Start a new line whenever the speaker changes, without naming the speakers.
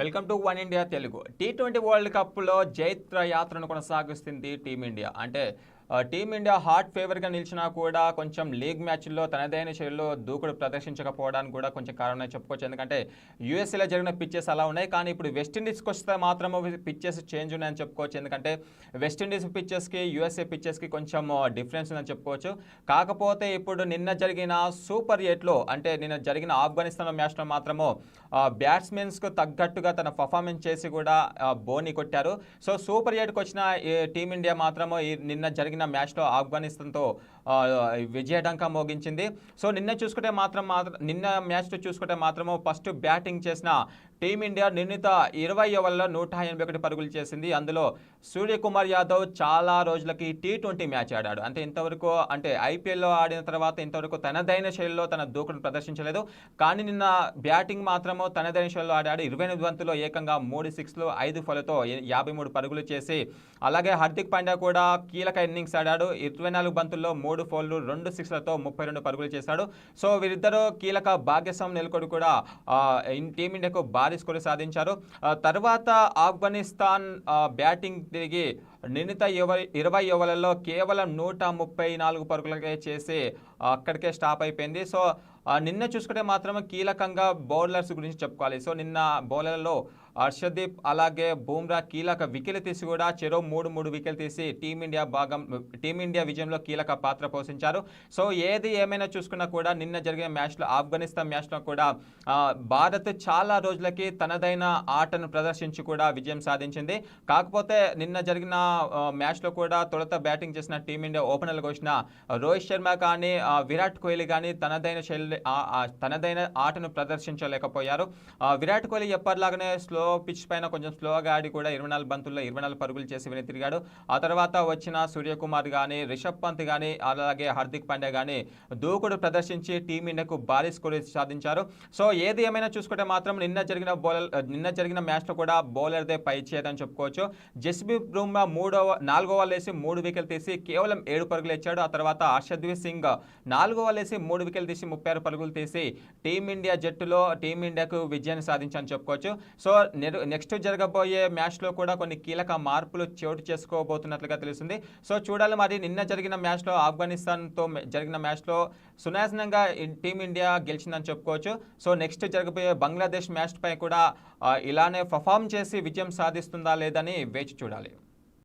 Welcome to one India Telugu. T twenty world కప్లో జైత్ర యాత్రను కొనసాగిస్తుంది టీమిండియా. అంటే టీమిండియా హాట్ ఫేవర్గా నిలిచినా కూడా కొంచెం లీగ్ మ్యాచ్ల్లో తనదైన శైలిలో దూకుడు ప్రదర్శించకపోవడానికి కూడా కొంచెం కారణం చెప్పుకోవచ్చు. ఎందుకంటే యూఎస్ఏలో జరిగిన పిచ్చెస్ అలా ఉన్నాయి. కానీ ఇప్పుడు వెస్టిండీస్కి వస్తే మాత్రం పిచ్చెస్ చేంజ్ ఉన్నాయని చెప్పుకోవచ్చు. ఎందుకంటే వెస్టిండీస్ పిచ్చెస్కి యూఎస్ఏ పిచ్చెస్కి కొంచెం డిఫరెన్స్ ఉందని చెప్పుకోవచ్చు. కాకపోతే ఇప్పుడు నిన్న జరిగిన సూపర్ ఎయిట్లో అంటే నిన్న జరిగిన ఆఫ్ఘనిస్తాన్ మ్యాచ్లో మాత్రము బ్యాట్స్మెన్స్కు తగ్గట్టుగా తన పర్ఫార్మెన్స్ చేసి కూడా బోని కొట్టారు. సో సూపర్ ఎయిట్కి వచ్చిన ఈ టీమిండియా మాత్రము ఈ నిన్న జరిగిన మ్యాచ్లో ఆఫ్ఘనిస్తాన్తో విజయడంక విజయడంకా మోగించింది. సో నిన్న చూసుకుంటే మాత్రం మాత్రం నిన్న మ్యాచ్లో చూసుకుంటే మాత్రము ఫస్ట్ బ్యాటింగ్ చేసిన టీమిండియా నిర్ణీత ఇరవై ఓవర్లలో నూట ఎనభై ఒకటి పరుగులు చేసింది. అందులో సూర్యకుమార్ యాదవ్ చాలా రోజులకి టీ ట్వంటీ మ్యాచ్ ఆడాడు. అంటే ఇంతవరకు అంటే ఐపీఎల్లో ఆడిన తర్వాత ఇంతవరకు తనదైన శైలిలో తన దూకును ప్రదర్శించలేదు. కానీ నిన్న బ్యాటింగ్ మాత్రము తనదైన శైలిలో ఆడాడు. ఇరవై ఎనిమిది వంతులో ఏకంగా మూడు సిక్స్లు ఐదు ఫలతో యాభై మూడు పరుగులు చేసి అలాగే హార్దిక్ పాండ్యా కూడా కీలక ఇన్నింగ్స్ ఆడాడు ఇరవై నాలుగు బంతుల్లో మూడు ఫోన్లు రెండు సిక్స్లతో ముప్పై రెండు పరుగులు చేశాడు. సో వీరిద్దరూ కీలక భాగ్యస్వామి నెలకొడు కూడా టీమిండియాకు భారీ స్కోరు సాధించారు. తర్వాత ఆఫ్ఘనిస్తాన్ బ్యాటింగ్ తిరిగి నిర్ణీత ఇరవై ఇరవై ఓవర్లలో కేవలం నూట ముప్పై నాలుగు పరుగులకే చేసి అక్కడికే స్టాప్ అయిపోయింది. సో నిన్న చూసుకుంటే మాత్రం కీలకంగా బౌలర్స్ గురించి చెప్పుకోవాలి. సో నిన్న బౌలర్లలో హర్షదీప్ అలాగే బూమ్రా కీలక వికెట్లు తీసి కూడా చెరో మూడు మూడు వికెట్లు తీసి టీమిండియా భాగం టీమిండియా విజయంలో కీలక పాత్ర పోషించారు. సో ఏది ఏమైనా చూసుకున్నా కూడా నిన్న జరిగిన మ్యాచ్లో ఆఫ్ఘనిస్తాన్ మ్యాచ్లో కూడా భారత్ చాలా రోజులకి తనదైన ఆటను ప్రదర్శించి కూడా విజయం సాధించింది. కాకపోతే నిన్న జరిగిన మ్యాచ్లో కూడా తొలుత బ్యాటింగ్ చేసిన టీమిండియా ఓపెనర్లకు వచ్చిన రోహిత్ శర్మ కానీ విరాట్ కోహ్లీ కానీ తనదైన శైలి తనదైన ఆటను ప్రదర్శించలేకపోయారు. విరాట్ కోహ్లీ ఎప్పటిలాగానే స్లో పిచ్ పైన కొంచెం స్లోగా ఆడి కూడా ఇరవై నాలుగు బంతుల్లో ఇరవై నాలుగు పరుగులు చేసి విని తిరిగాడు. ఆ తర్వాత వచ్చిన సూర్యకుమార్ కానీ రిషబ్ పంత్ కానీ అలాగే హార్దిక్ పాండ్యా కానీ దూకుడు ప్రదర్శించి టీమిండియాకు భారీ స్కోర్ సాధించారు. సో ఏది ఏమైనా చూసుకుంటే మాత్రం నిన్న జరిగిన బౌలర్ నిన్న జరిగిన మ్యాచ్లో కూడా బౌలర్దే పై చేయదని చెప్పుకోవచ్చు. జస్బీర్ బుమ్రా మూడో నాలుగో వేసి మూడు వికెట్లు తీసి కేవలం ఏడు పరుగులు ఇచ్చాడు. ఆ తర్వాత హర్షద్వీప్ సింగ్ నాలుగో వేసి మూడు వికెట్లు తీసి ముప్పై ఆరు పరుగులు తీసి టీమిండియా జట్టులో టీమిండియాకు విజయాన్ని సాధించని చెప్పుకోవచ్చు. సో నెక్స్ట్ జరగబోయే మ్యాచ్లో కూడా కొన్ని కీలక మార్పులు చోటు చేసుకోబోతున్నట్లుగా తెలుస్తుంది. సో చూడాలి మరి నిన్న జరిగిన మ్యాచ్లో ఆఫ్ఘనిస్తాన్తో జరిగిన మ్యాచ్లో సునాసనంగా టీమిండియా గెలిచిందని చెప్పుకోవచ్చు. సో నెక్స్ట్ జరగబోయే బంగ్లాదేశ్ మ్యాచ్పై కూడా ఇలానే పర్ఫామ్ చేసి విజయం సాధిస్తుందా లేదని వేచి చూడాలి.